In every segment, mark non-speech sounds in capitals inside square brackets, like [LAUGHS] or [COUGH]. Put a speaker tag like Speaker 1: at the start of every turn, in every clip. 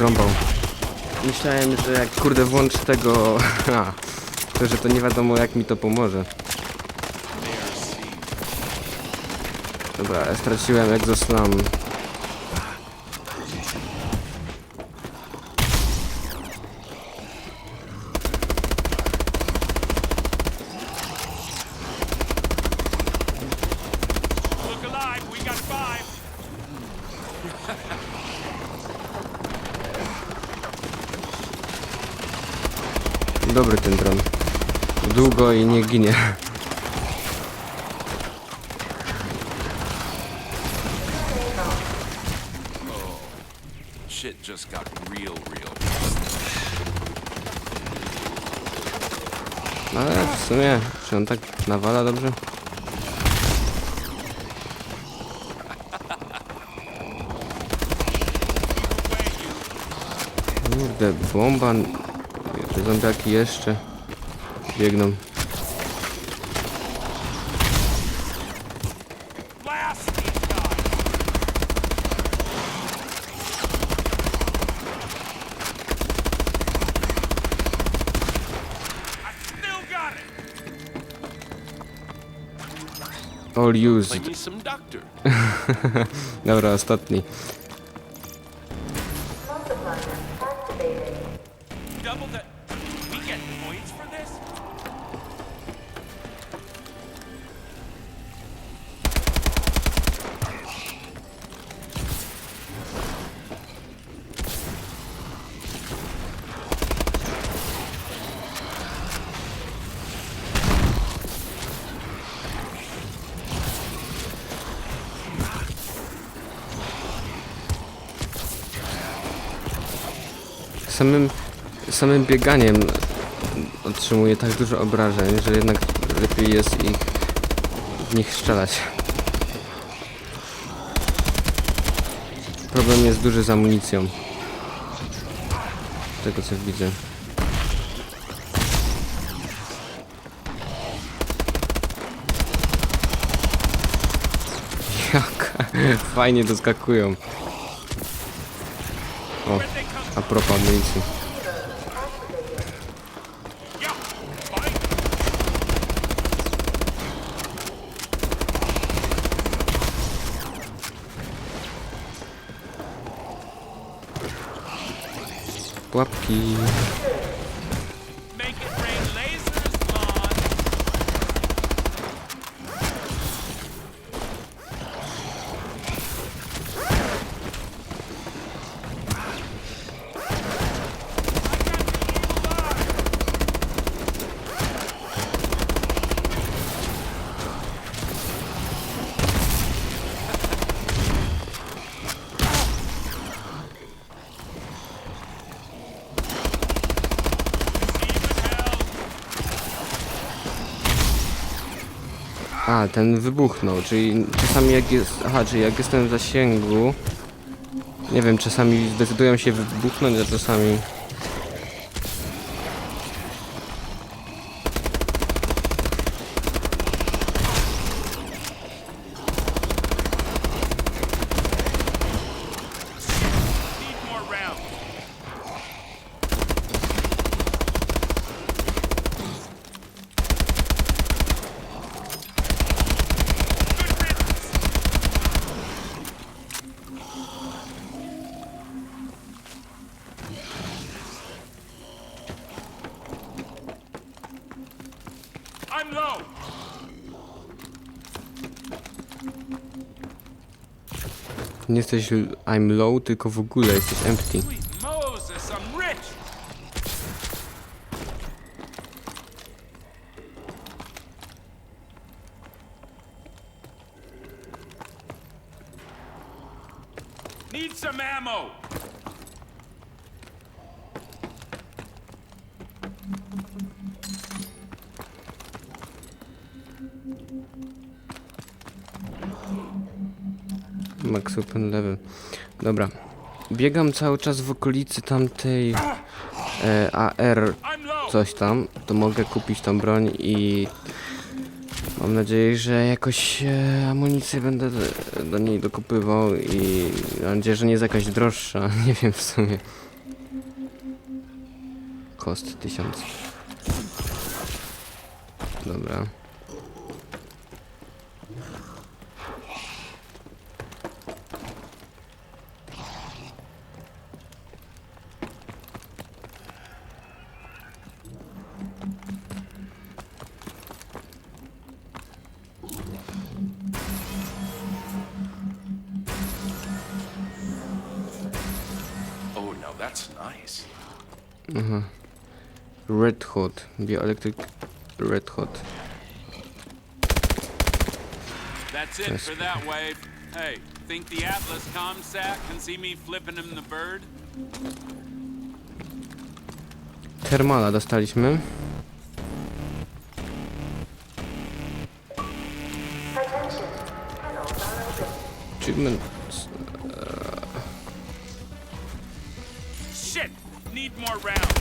Speaker 1: Zrąbał. Myślałem, że jak kurde włącz tego... [LAUGHS] To, że to nie wiadomo jak mi to pomoże. Dobra, straciłem exoslam. Długo i nie ginie.
Speaker 2: Shit just got real, real.
Speaker 1: Ale w sumie, czy on tak nawala dobrze? Kurde, bomba. Te zombiaki jeszcze biegną.
Speaker 2: Blast these guys. I still got it.
Speaker 1: All used. [LAUGHS] Dobra, ostatni. Samym, samym bieganiem otrzymuje tak dużo obrażeń, że jednak lepiej jest ich w nich strzelać. Problem jest duży z amunicją. Tego co widzę. [LAUGHS] Jak fajnie doskakują. a
Speaker 2: propriamente. Tô
Speaker 1: aqui. Ten wybuchnął, czyli czasami jak jest... Aha, czyli jak jestem w zasięgu... Nie wiem, czasami zdecydują się wybuchnąć, a czasami...
Speaker 2: Need more rounds. Good riddance. I'm low.
Speaker 1: Nie jesteś I'm low, tylko w ogóle jesteś empty. Max open level. Dobra. Biegam cały czas w okolicy tamtej e, AR coś tam, to mogę kupić tą broń i Mam nadzieję, że jakoś e, amunicję będę do, do niej dokupywał i mam nadzieję, że nie jest jakaś droższa. [LAUGHS] Nie wiem w sumie. Kost 1000. Dobra. Red Hot. Bioelectric Red Hot.
Speaker 3: That's it for that wave. Hey, think the Atlas comsat can see me flipping him the bird?
Speaker 1: Thermala dostaliśmy. Achievement.
Speaker 3: Shit! Need more rounds.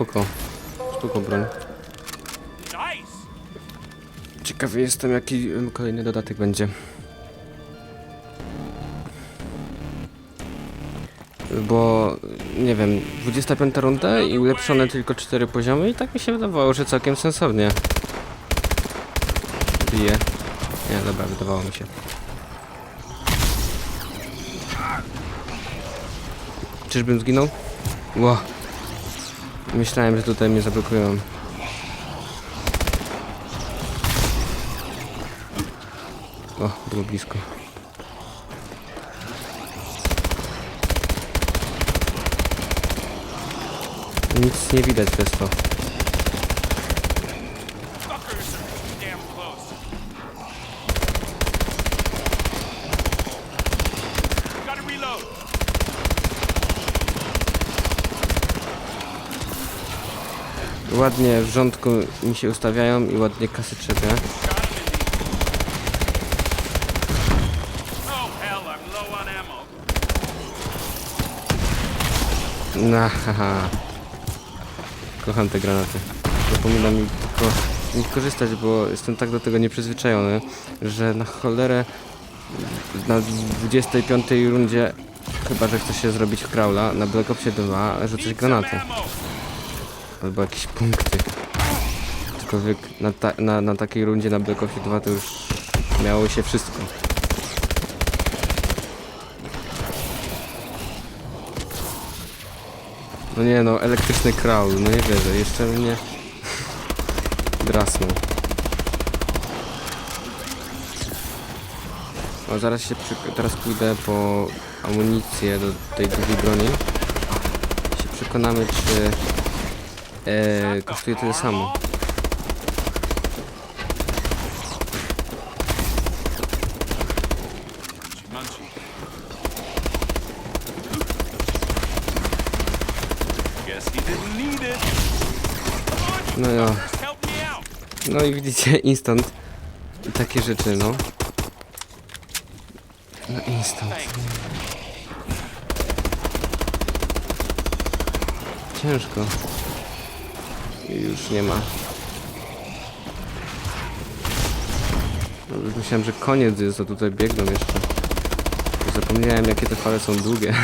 Speaker 1: Spoko. Spoko broń. Ciekawy jestem, jaki kolejny dodatek będzie. Bo, nie wiem, 25 runda i ulepszone tylko 4 poziomy i tak mi się wydawało, że całkiem sensownie. Bije. Nie, dobra, wydawało mi się. Czyżbym zginął? Ło. Myślałem, że tutaj mnie zablokują. O, było blisko. Nic nie widać przez to. Ładnie w rządku mi się ustawiają i ładnie kasy
Speaker 3: ammo.
Speaker 1: Na, haha. Kocham te granaty. Zapominam mi tylko nie korzystać, bo jestem tak do tego nieprzyzwyczajony, że na cholerę na 25 rundzie, chyba że chce się zrobić crawla, na Black Opsie 2 rzucać granaty. Albo jakieś punkty. Aczkolwiek na, ta, na, na takiej rundzie na Black Opsie 2 to już miało się wszystko. No nie no, elektryczny kraul, no nie wierzę, jeszcze mnie [LAUGHS] drasnął. O, zaraz się przy... teraz pójdę po amunicję do tej drugiej broni. Się przekonamy, czy e, kosztuje tyle samo. No
Speaker 3: out.
Speaker 1: no i widzicie, instant. Takie rzeczy, no. No instant. Ciężko. Już nie ma. Myślałem, że koniec jest, a tutaj biegną jeszcze. Zapomniałem, jakie te fale są długie. [LAUGHS]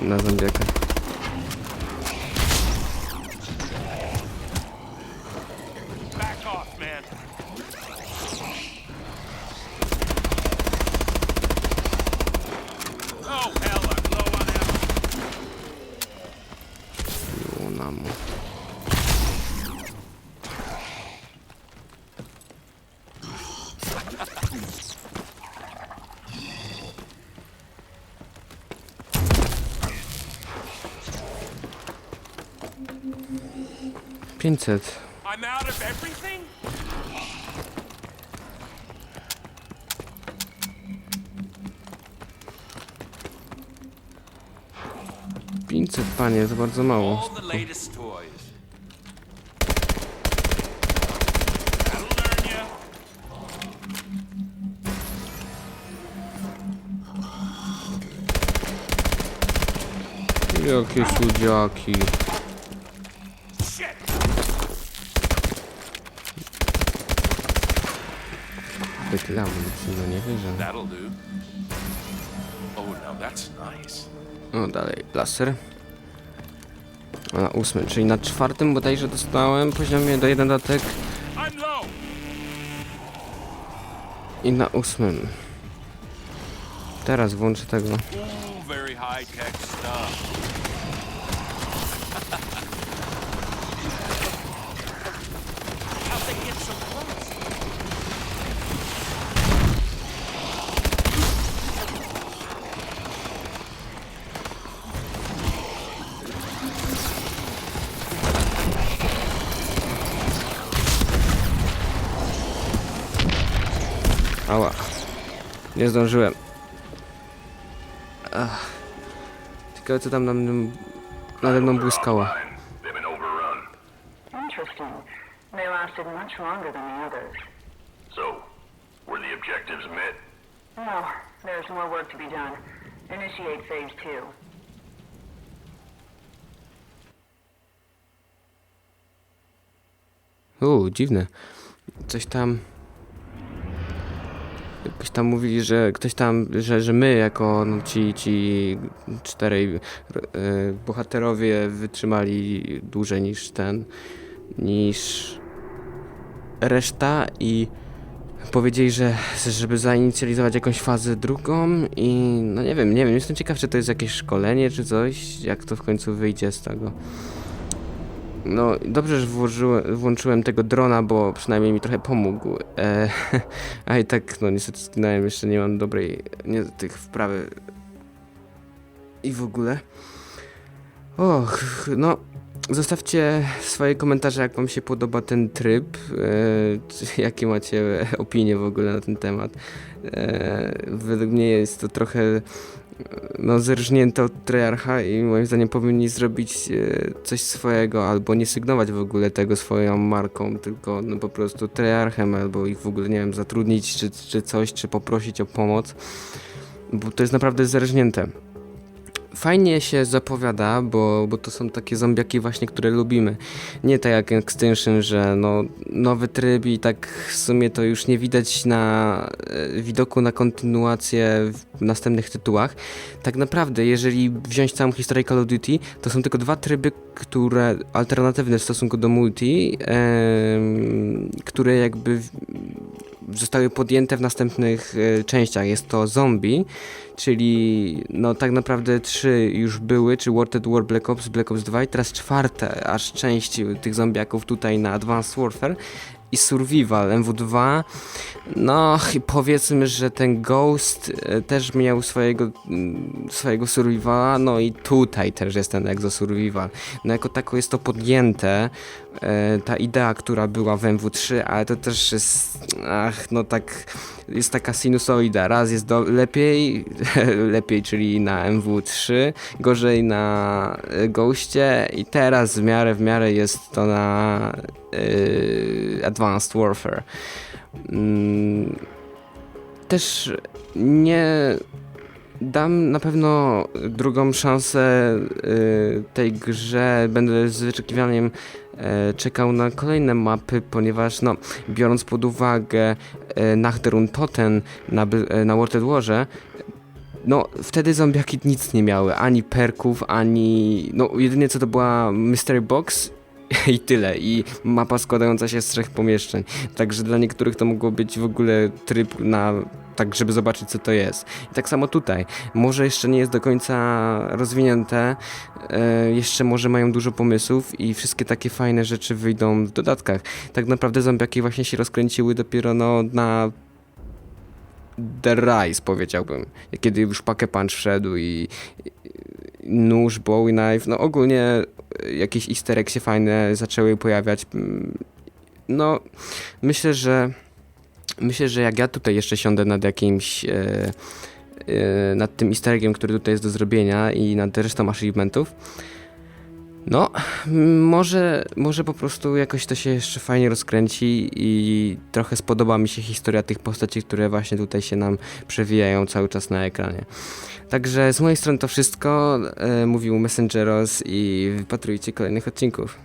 Speaker 1: Na zombiaka.
Speaker 3: Back off, man. Oh hell, I'm low on ammo.
Speaker 1: Nam. Pięćset. 500, panie, to bardzo mało. Jakie słodziaki. Amunicji, no nie wierzę.
Speaker 2: That'll do. Oh, now that's nice.
Speaker 1: O, dalej, laser. Na ósmym, czyli na czwartym bodajże dostałem poziomie do jeden datek i na ósmym. Teraz włączę tego. Ała. Nie zdążyłem. Ach. Ciekawe co tam na mną, nade mną błyskało.
Speaker 4: Interesting. They lasted much longer than the others.
Speaker 5: So, were the objectives met?
Speaker 4: No, there's more work to be done. Initiate phase two.
Speaker 1: Uuu, dziwne. Coś tam... Jakoś tam mówili, że ktoś tam, że, że my jako no, ci, ci czterej e, bohaterowie wytrzymali dłużej niż ten, niż reszta i powiedzieli, że żeby zainicjalizować jakąś fazę drugą i no nie wiem, nie wiem, jestem ciekaw, czy to jest jakieś szkolenie czy coś, jak to w końcu wyjdzie z tego. No, dobrze, że włożyłem, włączyłem tego drona, bo przynajmniej mi trochę pomógł. E, [LAUGHS] a i tak, no niestety skinąłem, jeszcze nie mam dobrej, nie tych wprawy i w ogóle. Och, no, zostawcie swoje komentarze, jak wam się podoba ten tryb, e, [LAUGHS] jakie macie opinie w ogóle na ten temat. E, według mnie jest to trochę no, zerżnięte od Treyarcha i moim zdaniem powinni zrobić e, coś swojego, albo nie sygnować w ogóle tego swoją marką, tylko no, po prostu Treyarchem, albo ich w ogóle, nie wiem, zatrudnić czy, czy coś, czy poprosić o pomoc, bo to jest naprawdę zerżnięte. Fajnie się zapowiada, bo, bo to są takie zombiaki właśnie, które lubimy. Nie tak jak Extinction, że no, nowy tryb i tak w sumie to już nie widać na e, widoku na kontynuację w następnych tytułach. Tak naprawdę, jeżeli wziąć całą historię Call of Duty, to są tylko dwa tryby, które alternatywne w stosunku do multi, em, które jakby zostały podjęte w następnych e, częściach. Jest to zombie, czyli no tak naprawdę trzy już były, czy World War Black Ops, Black Ops 2 i teraz czwarte aż część tych zombiaków tutaj na Advanced Warfare i Survival MW2. No powiedzmy, że ten Ghost e, też miał swojego, mm, swojego Survivala, no i tutaj też jest ten Exo Survival. No jako tako jest to podjęte, e, ta idea, która była w MW3, ale to też jest, ach, no tak, jest taka sinusoida. Raz jest do, lepiej, [LAUGHS] lepiej, czyli na MW3, gorzej na e, Ghostie i teraz w miarę, w miarę jest to na e, Advanced Warfare. Mm, też nie dam na pewno drugą szansę y, tej grze. Będę z wyczekiwaniem e, czekał na kolejne mapy, ponieważ no, biorąc pod uwagę e, Nachterun Toten na, e, na World Warze, no wtedy zombiaki nic nie miały, ani perków, ani no jedynie co to była Mystery Box [LAUGHS] i tyle. I mapa składająca się z trzech pomieszczeń. Także dla niektórych to mogło być w ogóle tryb na tak, żeby zobaczyć co to jest. I tak samo tutaj. Może jeszcze nie jest do końca rozwinięte, e, jeszcze może mają dużo pomysłów i wszystkie takie fajne rzeczy wyjdą w dodatkach. Tak naprawdę zombiaki właśnie się rozkręciły dopiero no, na The Rise powiedziałbym. Kiedy już Pakę Punch wszedł i, i nóż, Bowie Knife, no ogólnie e, jakieś easter eggsy fajne zaczęły pojawiać. Mm, No, myślę, że myślę, że jak ja tutaj jeszcze siądę nad jakimś e, e, nad tym easter eggiem, który tutaj jest do zrobienia i nad resztą achievementów. No, może, może po prostu jakoś to się jeszcze fajnie rozkręci i trochę spodoba mi się historia tych postaci, które właśnie tutaj się nam przewijają cały czas na ekranie. Także z mojej strony to wszystko. E, mówił Messengeros i wypatrujcie kolejnych odcinków.